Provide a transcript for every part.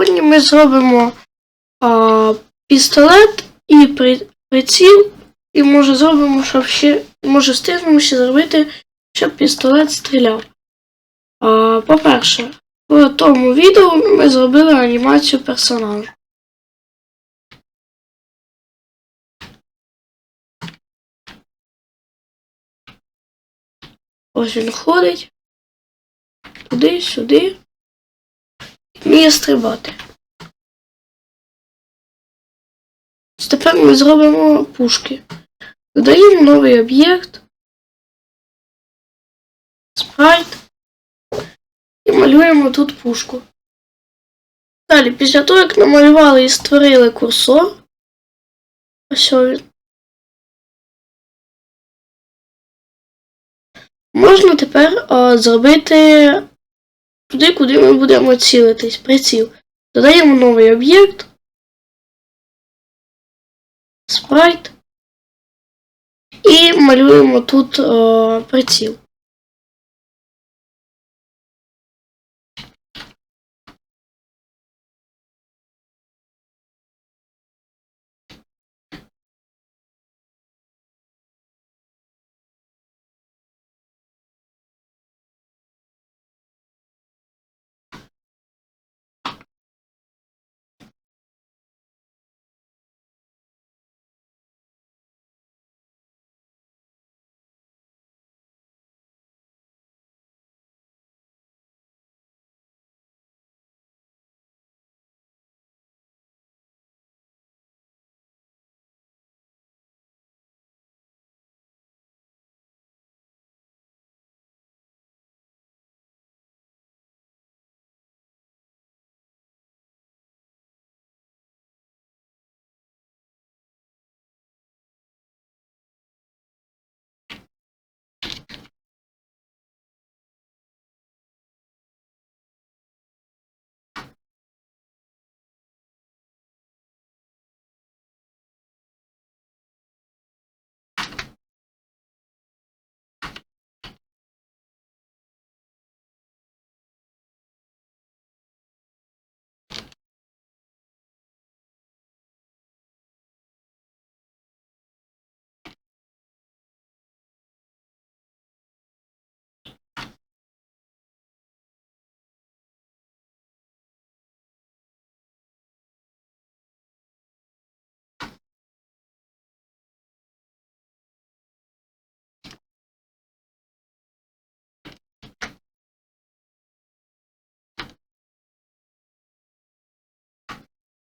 Сьогодні ми зробимо а, пістолет і при, приціл, і може зробимо, щоб ще, може встигнемо зробити, щоб пістолет стріляв. По-перше, в тому відео ми зробили анімацію персонажа. Ось він ходить. Туди, сюди. Вміє стрибати. Тепер ми зробимо пушки. Додаємо новий об'єкт. Спрайт. І малюємо тут пушку. Далі, після того, як намалювали і створили курсор. Ось він. Можна тепер а, зробити туди, куди ми будемо цілитись, приціл. Додаємо новий об'єкт. Спрайт. І малюємо тут о, приціл.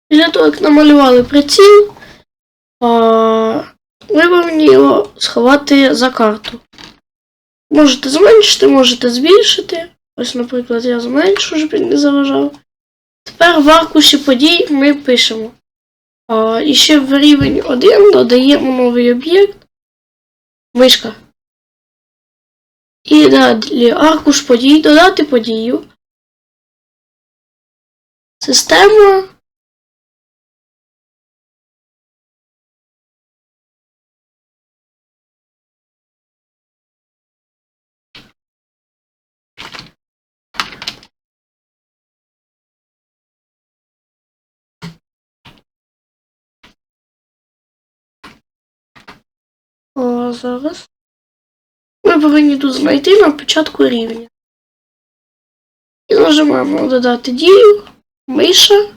Після того, як намалювали приціл, ви повинні його сховати за карту. Можете зменшити, можете збільшити. Ось, наприклад, я зменшу, щоб він не заважав. Тепер в аркуші подій ми пишемо. А, і ще в рівень 1 додаємо новий об'єкт. Мишка. І далі аркуш подій, додати подію. Система. Зараз. Ми повинні тут знайти на початку рівня. І нажимаємо додати дію, миша,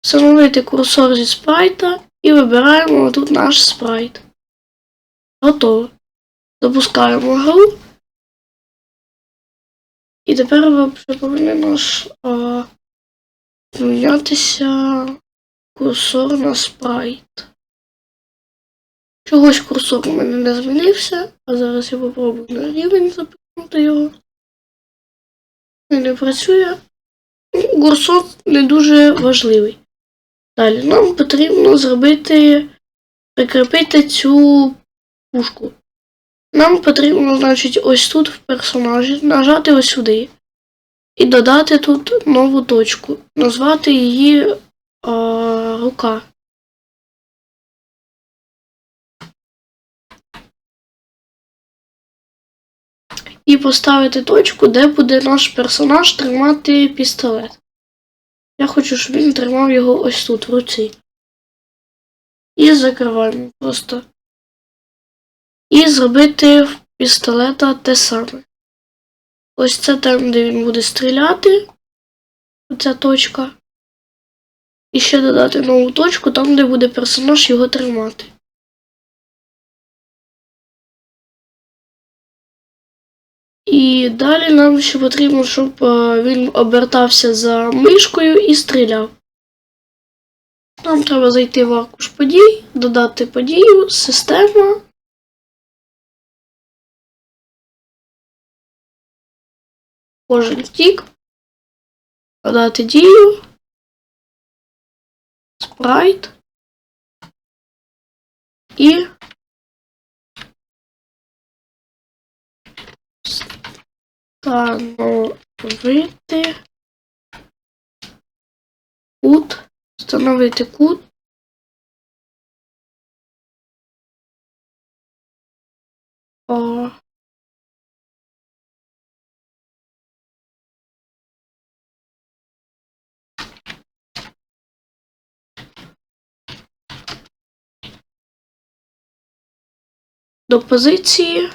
встановити курсор зі спрайта і вибираємо тут наш спрайт. Готово. Запускаємо гру. І тепер вже повинен наш а, помінятися курсор на спрайт. Чогось курсор у мене не змінився, а зараз я попробую на рівень запихнути його. І не працює. Курсор не дуже важливий. Далі нам потрібно зробити, прикріпити цю пушку. Нам потрібно, значить, ось тут в персонажі нажати ось сюди. І додати тут нову точку. Назвати її а, рука. І поставити точку, де буде наш персонаж тримати пістолет. Я хочу, щоб він тримав його ось тут, в руці. І закриваємо просто. І зробити в пістолета те саме. Ось це там, де він буде стріляти. Оця точка. І ще додати нову точку там, де буде персонаж його тримати. І далі нам ще потрібно, щоб е, він обертався за мишкою і стріляв. Нам треба зайти в аркуш подій, додати подію, система. Кожен втік. Додати дію. Спрайт. І встановити кут. Встановити кут. О. До позиції.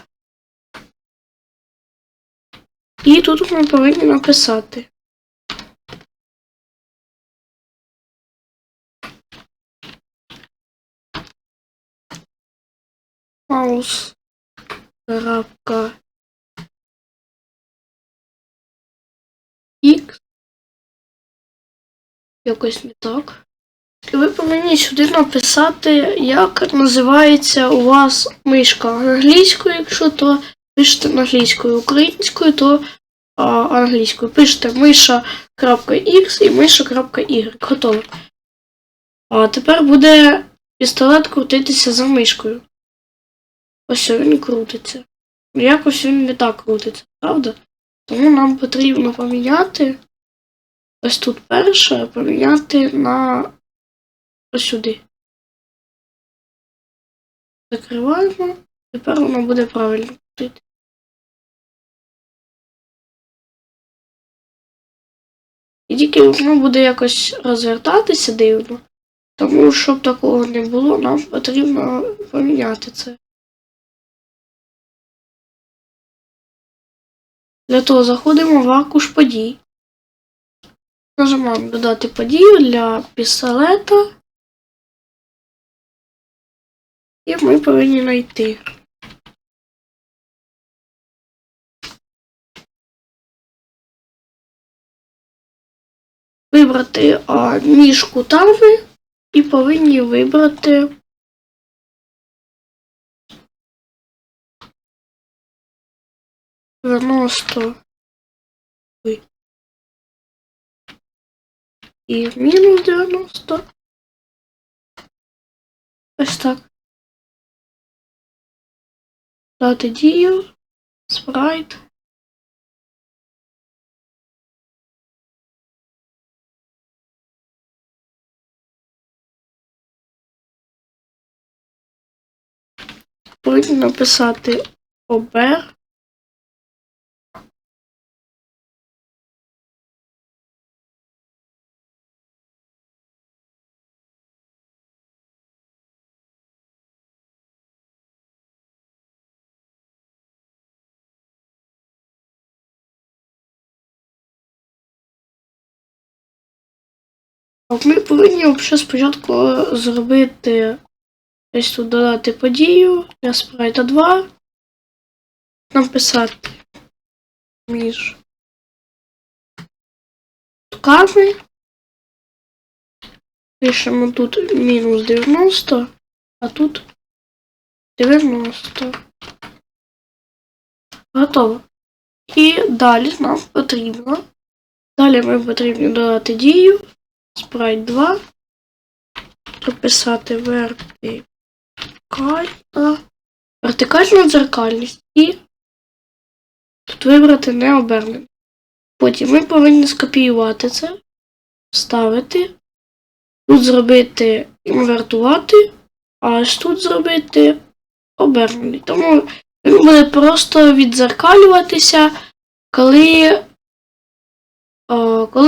І тут ми повинні написати. Маус. Крапка. X. Якось не так. І ви повинні сюди написати, як називається у вас мишка англійською, якщо то пишете англійською, українською, то англійською. Пишете миша.x і миша.y. Готово. А тепер буде пістолет крутитися за мишкою. Ось він крутиться. Якось він не так крутиться, правда? Тому нам потрібно поміняти. Ось тут перше, поміняти на ось сюди. Закриваємо. Тепер воно буде правильно крутити. Тільки воно буде якось розвертатися дивно. Тому, щоб такого не було, нам потрібно поміняти це. Для того заходимо в аркуш подій. Нажимаємо додати подію для пістолета. І ми повинні знайти. Вибрати а, між кутами і повинні вибрати дев'яносто і мінус 90. Ось так. Дати дію, спрайт. Повинні написати обер. Ми повинні взагалі спочатку зробити ось тут додати подію для спрайта 2. Написати між тками. Пишемо тут мінус 90, а тут 90. Готово. І далі нам потрібно. Далі ми потрібно додати дію. Спрайт 2. Прописати вертикальна. Вертикальну дзеркальність і тут вибрати не необернене. Потім ми повинні скопіювати це, вставити, тут зробити інвертувати, а ось тут зробити обернений. Тому Він буде просто відзеркалюватися, коли, о, коли